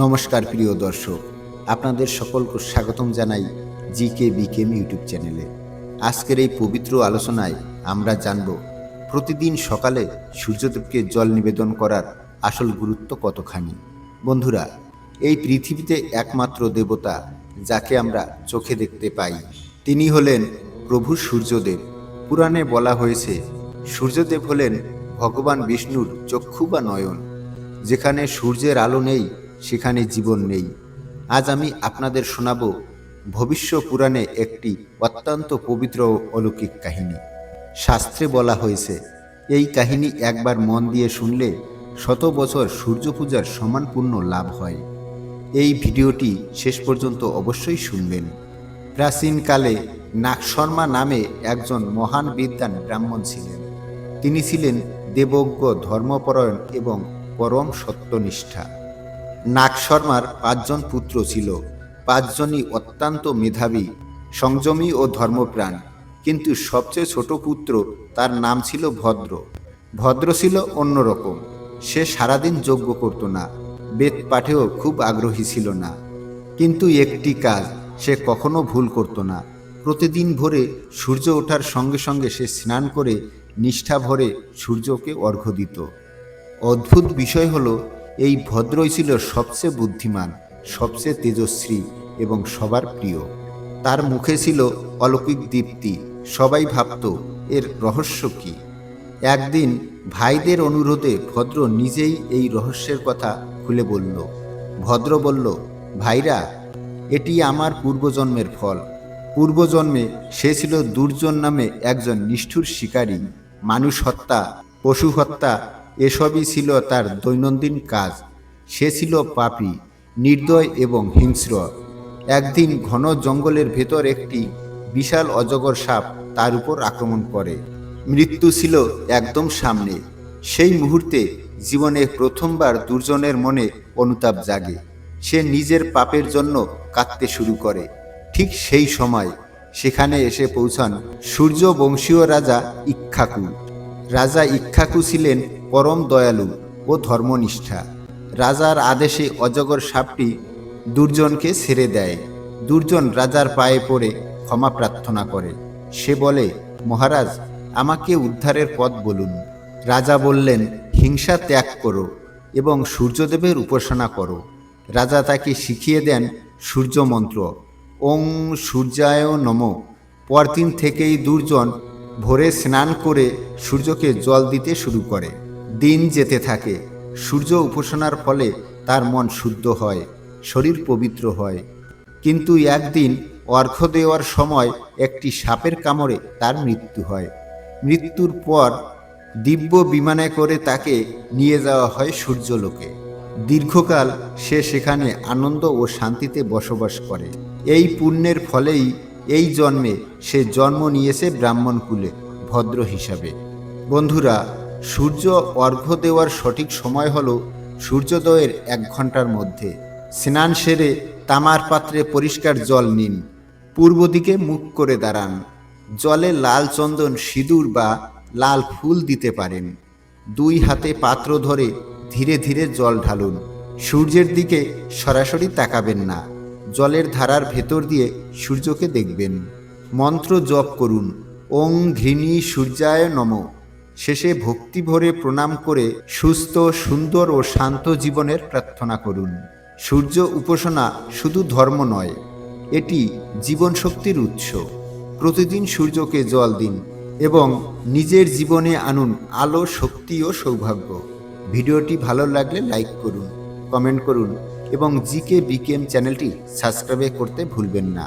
নমস্কার প্রিয় দর্শক, আপনাদের সকলকে স্বাগতম জানাই জি কে বিকেম ইউটিউব চ্যানেলে। আজকের এই পবিত্র আলোচনায় আমরা জানব, প্রতিদিন সকালে সূর্যদেবকে জল নিবেদন করার আসল গুরুত্ব কতখানি? বন্ধুরা, এই পৃথিবীতে একমাত্র দেবতা যাকে আমরা চোখে দেখতে পাই, তিনি হলেন প্রভু সূর্যদেব। পুরাণে বলা হয়েছে, সূর্যদেব হলেন ভগবান বিষ্ণুর চক্ষু বা নয়ন, যেখানে সূর্যের আলো নেই সেখানে জীবন নেই। আজ আমি আপনাদের শোনাব ভবিষ্য পুরাণে একটি অত্যন্ত পবিত্র অলৌকিক কাহিনী। শাস্ত্রে বলা হয়েছে, এই কাহিনী একবার মন দিয়ে শুনলে শত বছর সূর্য পূজার সমান পূর্ণ লাভ হয়। এই ভিডিওটি শেষ পর্যন্ত অবশ্যই শুনবেন। প্রাচীনকালে নাগশর্মা নামে একজন মহান বিদ্যান ব্রাহ্মণ ছিলেন। তিনি ছিলেন দেবজ্ঞ ধর্মপরায়ণ এবং পরম সত্যনিষ্ঠা। নাগ শর্মার পাঁচজন পুত্র ছিল। পাঁচজনই অত্যন্ত মেধাবী, সংযমী ও ধর্মপ্রাণ। কিন্তু সবচেয়ে ছোট পুত্র তার নাম ছিল ভদ্র। ভদ্র ছিল অন্যরকম। সে সারাদিন যজ্ঞ করত না, বেদ পাঠেও খুব আগ্রহী ছিল না। কিন্তু একটি কাজ সে কখনো ভুল করত না। প্রতিদিন ভোরে সূর্য ওঠার সঙ্গে সঙ্গে সে স্নান করে নিষ্ঠা ভরে সূর্যকে অর্ঘ্য দিত। অদ্ভুত বিষয় হলো এই ভদ্রই ছিল সবচেয়ে বুদ্ধিমান, সবচেয়ে তেজস্বী এবং সবার প্রিয়। তার মুখে ছিল অলৌকিক দীপ্তি। সবাই ভাবত, এর রহস্য কি? একদিন ভাইদের অনুরোধে ভদ্র নিজেই এই রহস্যের কথা খুলে বলল। ভদ্র বলল, ভাইরা, এটি আমার পূর্বজন্মের ফল। পূর্বজন্মে সে ছিল দুর্জন নামে একজন নিষ্ঠুর শিকারী। মানুষ হত্যা, পশু হত্যা এসবই ছিল তার দৈনন্দিন কাজ। সে ছিল পাপী, নির্দয় এবং হিংস্র। একদিন ঘন জঙ্গলের ভেতর একটি বিশাল অজগর সাপ তার উপর আক্রমণ করে। মৃত্যু ছিল একদম সামনে। সেই মুহূর্তে জীবনে প্রথমবার দুর্জনের মনে অনুতাপ জাগে। সে নিজের পাপের জন্য কাঁদতে শুরু করে। ঠিক সেই সময় সেখানে এসে পৌঁছান সূর্য বংশীয় রাজা ইক্ষাকু রাজা ইক্ষাকু ছিলেন পরম দয়ালু ও ধর্মনিষ্ঠা। রাজার আদেশে অজগর সাপটি দুর্জনকে ছেড়ে দেয়। দুর্জন রাজার পায়ে পড়ে ক্ষমা প্রার্থনা করে। সে বলে, মহারাজ, আমাকে উদ্ধারের পথ বলুন। রাজা বললেন, হিংসা ত্যাগ করো এবং সূর্যদেবের উপাসনা করো। রাজা তাকে শিখিয়ে দেন সূর্য মন্ত্র ওং সূর্যায় নম। পরদিন থেকেই দুর্জন ভোরে স্নান করে সূর্যকে জল দিতে শুরু করে। দিন যেতে থাকে। সূর্য উপাসনার ফলে তার মন শুদ্ধ হয়, শরীর পবিত্র হয়। কিন্তু একদিন অর্ঘ্য দেওয়ার সময় একটি সাপের কামড়ে তার মৃত্যু হয়। মৃত্যুর পর দিব্য বিমানে করে তাকে নিয়ে যাওয়া হয় সূর্যলোকে। দীর্ঘকাল সে সেখানে আনন্দ ও শান্তিতে বসবাস করে। এই পুণ্যের ফলেই এই জন্মে সে জন্ম নিয়েছে ব্রাহ্মণ কুলে, ভদ্র হিসাবে। বন্ধুরা, সূর্য অর্ঘ্য দেওয়ার সঠিক সময় হল সূর্যোদয়ের এক ঘণ্টার মধ্যে। স্নান সেরে তামার পাত্রে পরিষ্কার জল নিন। পূর্ব দিকে মুখ করে দাঁড়ান। জলে লাল চন্দন সিঁদুর বা লাল ফুল দিতে পারেন। দুই হাতে পাত্র ধরে ধীরে ধীরে জল ঢালুন। সূর্যের দিকে সরাসরি তাকাবেন না। জলের ধারার ভেতর দিয়ে সূর্যকে দেখবেন। মন্ত্র জপ করুন। ওং ঘৃণী সূর্যায় নম। শেষে ভক্তি ভরে প্রণাম করে সুস্থ, সুন্দর ও শান্ত জীবনের প্রার্থনা করুন। সূর্য উপাসনা শুধু ধর্ম নয়, এটি জীবন শক্তির উৎস। প্রতিদিন সূর্যকে জল দিন এবং নিজের জীবনে আনুন আলো, শক্তি ও সৌভাগ্য। ভিডিওটি ভালো লাগলে লাইক করুন, কমেন্ট করুন। এবং জিকে বিকেএম চ্যানেলটি সাবস্ক্রাইব করতে ভুলবেন না।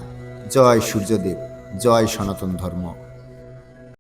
জয় সূর্যদেব জয় সনাতন ধর্ম।